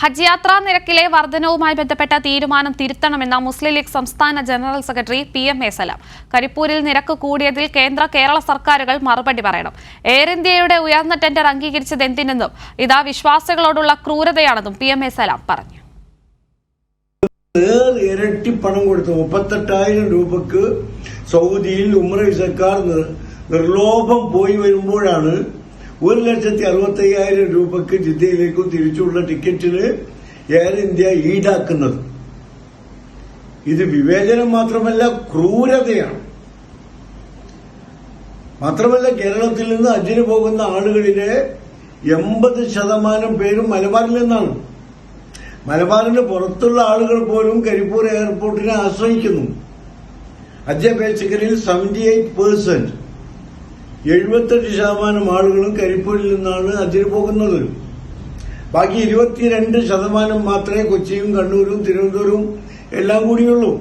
ഹജ്ജ് യാത്രാ നിരക്കിലെ വർധനവുമായി ബന്ധപ്പെട്ട തീരുമാനം തിരുത്തണമെന്ന മുസ്ലിം ലീഗ് സംസ്ഥാന general secretary P M A Salam. കരിപ്പൂരിൽ നിരക്ക് കൂടിയതിൽ കേന്ദ്ര കേരള സർക്കാരുകൾ മറുപടി പറയണം. എയർ ഇന്ത്യയുടെ ഉയർന്ന ടെൻഡർ അംഗീകരിച്ചത് എന്തിനെന്നും ഇതാ വിശ്വാസികളോടുള്ള ക്രൂരതയാണെന്നും പി എം എ സലാം പറഞ്ഞു. ഇരട്ടി പണം കൊടുത്തു. മുപ്പത്തെട്ടായിരം രൂപക്ക് സൗദിയിൽ ഉമ്ര വിസക്കാർ നിർലോഭം പോയി വരുമ്പോഴാണ് ഒരു ലക്ഷത്തി അറുപത്തി അയ്യായിരം രൂപക്ക് ജിദ്ദയിലേക്കും തിരിച്ചുള്ള ടിക്കറ്റിന് എയർ ഇന്ത്യ ഈടാക്കുന്നത്. ഇത് വിവേചനം മാത്രമല്ല ക്രൂരതയാണ്. മാത്രമല്ല കേരളത്തിൽ നിന്ന് അജിന് പോകുന്ന ആളുകളിലെ എൺപത് ശതമാനം പേരും മലബാറിൽ നിന്നാണ്. മലബാറിന് പുറത്തുള്ള ആളുകൾ പോലും കരിപ്പൂർ എയർപോർട്ടിനെ ആശ്രയിക്കുന്നു. ഹജ്ജ് അപേക്ഷകരിൽ സെവന്റി എയ്റ്റ് പേഴ്സെന്റ് എഴുപത്തെട്ട് ശതമാനം ആളുകളും കരിപ്പൂരിൽ നിന്നാണ് അതിന് പോകുന്നത്. ബാക്കി ഇരുപത്തിരണ്ട് ശതമാനം മാത്രമേ കൊച്ചിയും കണ്ണൂരും തിരുവനന്തപുരവും എല്ലാം കൂടിയുള്ളൂ.